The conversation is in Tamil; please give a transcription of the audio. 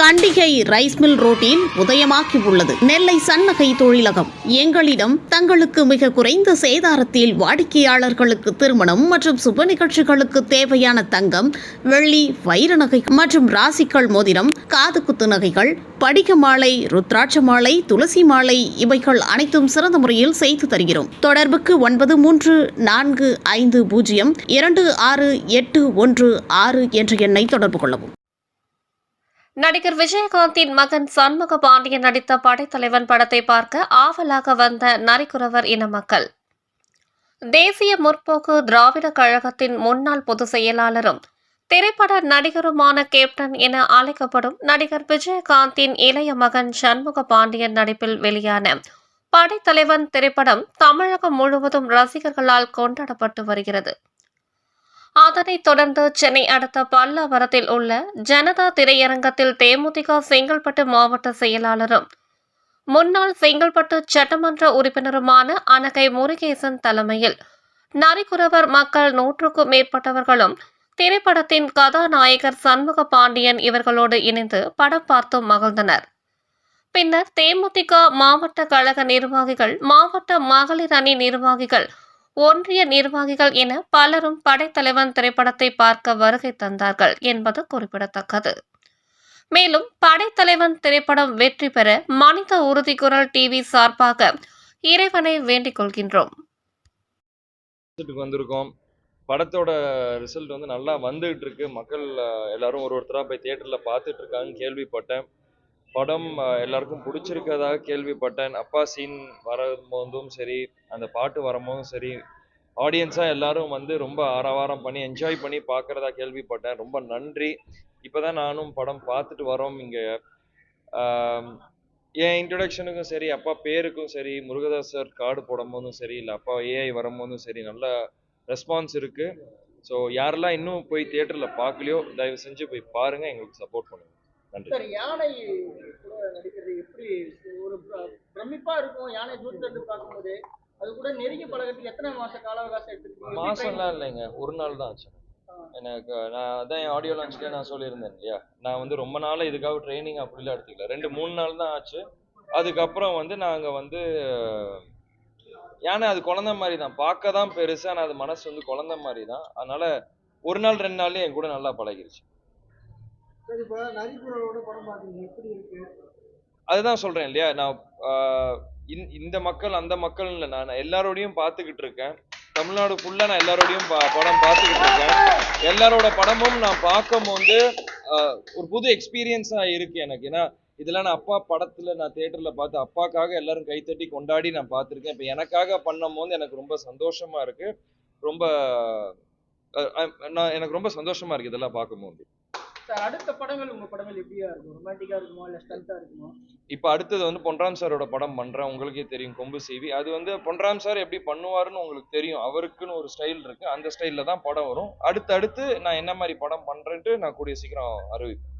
கண்டிகை ரைஸ் மில் ரோட்டில் உதயமாக்கி உள்ளது நெல்லை சன்னகை தொழிலகம். எங்களிடம் தங்களுக்கு மிக குறைந்த சேதாரத்தில் வாடிக்கையாளர்களுக்கு திருமணம் மற்றும் சுப நிகழ்ச்சிகளுக்கு தேவையான தங்கம் வெள்ளி வைர நகை மற்றும் ராசிக்கல் மோதிரம் காது குத்து நகைகள் படிக மாலை ருத்ராட்ச மாலை துளசி மாலை இவைகள் அனைத்தும் சிறந்த முறையில் செய்து தருகிறோம். தொடர்புக்கு ஒன்பது மூன்று நான்கு ஐந்து பூஜ்ஜியம் இரண்டு ஆறு எட்டு ஒன்று ஆறு என்ற எண்ணை தொடர்பு கொள்ளவும். நடிகர் விஜயகாந்தின் மகன் சண்முக பாண்டியன் நடித்த படைத்தலைவன் படத்தை பார்க்க ஆவலாக வந்த நரிக்குறவர் இன மக்கள். தேசிய முற்போக்கு திராவிட கழகத்தின் முன்னாள் பொதுச் செயலாளரும் திரைப்பட நடிகருமான கேப்டன் என அழைக்கப்படும் நடிகர் விஜயகாந்தின் இளைய மகன் சண்முக பாண்டியன் நடிப்பில் வெளியான படைத்தலைவன் திரைப்படம் தமிழகம் முழுவதும் ரசிகர்களால் கொண்டாடப்பட்டு வருகிறது. அதனைத் தொடர்ந்து சென்னை அடுத்த பல்லாவரத்தில் உள்ள ஜனதா திரையரங்கத்தில் தேமுதிக செங்கல்பட்டு மாவட்ட செயலாளரும் முன்னாள் செங்கல்பட்டு சட்டமன்ற உறுப்பினருமான அனகை முருகேசன் தலைமையில் நரிக்குறவர் மக்கள் நூற்றுக்கும் மேற்பட்டவர்களும் திரைப்படத்தின் கதாநாயகர் சண்முக பாண்டியன் இவர்களோடு இணைந்து படம் பார்த்து மகிழ்ந்தனர். பின்னர் தேமுதிக மாவட்ட கழக நிர்வாகிகள் மாவட்ட மகளிர் அணி நிர்வாகிகள் ஒன்றிய நிர்வாகிகள் என பலரும் படைத்தலைவன் திரைப்படத்தை பார்க்க வருகை தந்தார்கள் என்பது குறிப்பிடத்தக்கது. மேலும் படைத்தலைவன் திரைப்படம் வெற்றி பெற மனித உறுதிக்குரல் டிவி சார்பாக இறைவனை வேண்டிக் கொள்கின்றோம். வந்திருக்கோம். படத்தோட ரிசல்ட் வந்து நல்லா வந்துகிட்டு இருக்கு. மக்கள் எல்லாரும் ஒரு ஒருத்தராக போய் தியேட்டரில் பார்த்துட்டு இருக்காங்கன்னு கேள்விப்பட்டேன். படம் எல்லாருக்கும் பிடிச்சிருக்கதாக கேள்விப்பட்டேன். அப்பா சீன் வரும்போதும் சரி அந்த பாட்டு வரும்போதும் சரி ஆடியன்ஸாக எல்லாரும் வந்து ரொம்ப ஆரவாரம் பண்ணி என்ஜாய் பண்ணி பார்க்குறதா கேள்விப்பட்டேன். ரொம்ப நன்றி. இப்போ தான் நானும் படம் பார்த்துட்டு வரோம் இங்கே. என் இன்ட்ரடக்ஷனுக்கும் சரி அப்பா பேருக்கும் சரி முருகதாஸ் சார் கார்டு போடும்போதும் சரி இல்லை அப்பா ஏஐ வரும்போதும் சரி நல்ல ரெஸ்பான்ஸ் இருக்கு. ஸோ யாரெல்லாம் இன்னும் போய் தியேட்டரில் பார்க்கலையோ தயவு செஞ்சு போய் பாருங்கள் எங்களுக்கு சப்போர்ட் பண்ணுங்கள் நன்றி. சார் யானை கூட நடிக்கிறது எப்படி? ஒரு பிரமிப்பா இருக்கும் யானை தூரத்துல இருந்து பார்க்கும்போது. அது கூட நெருங்கி பழகிறதுக்கு எத்தனை மாச கால அவகாசம் எடுத்துக்கீங்க எப்படி மாசம்லாம் இல்லைங்க. ஒரு நாள் தான் ஆச்சு. எனக்கு நான் அதான் என் ஆடியோ லான்ச்லேயே நான் சொல்லியிருந்தேன் இல்லையா? நான் வந்து ரொம்ப நாள் இதுக்காக ட்ரைனிங் அப்படிலாம் எடுத்துக்கல. ரெண்டு மூணு நாள் தான் ஆச்சு. அதுக்கப்புறம் வந்து நாங்கள் வந்து ஏன்னா அது குழந்தை மாதிரி தான். பார்க்க தான் பெருசு ஆனால் அது மனசு வந்து குழந்தை மாதிரி தான். அதனால ஒரு நாள் ரெண்டு நாள்லயே என் கூட நல்லா பழகிருச்சு. சார் இப்போ நரிக்குறவோட படம் பாக்குறீங்க எப்படி இருக்கு? அதுதான் சொல்றேன் இல்லையா? நான் இந்த- இந்த மக்கள் அந்த மக்கள் இல்லை. நான் எல்லாரோடையும் பார்த்துக்கிட்டு இருக்கேன். தமிழ்நாடு ஃபுல்லாக நான் எல்லாரோடையும் பா- படம் பார்த்துக்கிட்டு இருக்கேன். எல்லாரோட படமும் நான் பார்க்கும்போது ஆஹ் ஒரு புது எக்ஸ்பீரியன்ஸாக இருக்கு எனக்கு. ஏன்னா இதெல்லாம் நான் அப்பா படத்தில் நான் தேட்டரில் பார்த்து அப்பாக்காக எல்லாரும் கைத்தட்டி கொண்டாடி நான் பார்த்துருக்கேன். இப்போ எனக்காக பண்ணும்போது எனக்கு ரொம்ப சந்தோஷமா இருக்கு. ரொம்ப நான் எனக்கு ரொம்ப சந்தோஷமா இருக்கு இதெல்லாம் பார்க்கும்போது சார் அடுத்த படங்கள் உங்க படங்கள் எப்படியா இருக்கும்? ரொமான்டிக்கா இருக்குமா? இல்ல ஸ்டண்டா இருக்குமா? இப்போ அடுத்தது வந்து பொன்ராம் சாரோட படம் பண்றேன். உங்களுக்கே தெரியும் கொம்பு செய்வி அது வந்து பொன்ராம் சார் எப்படி பண்ணுவாருன்னு உங்களுக்கு தெரியும். அவருக்குன்னு ஒரு ஸ்டைல் இருக்கு. அந்த ஸ்டைல்ல தான் படம் வரும். அடுத்து அடுத்து நான் என்ன மாதிரி படம் பண்றேன்ட்டு நான் கூடிய சீக்கிரம் அறிவிப்பேன்.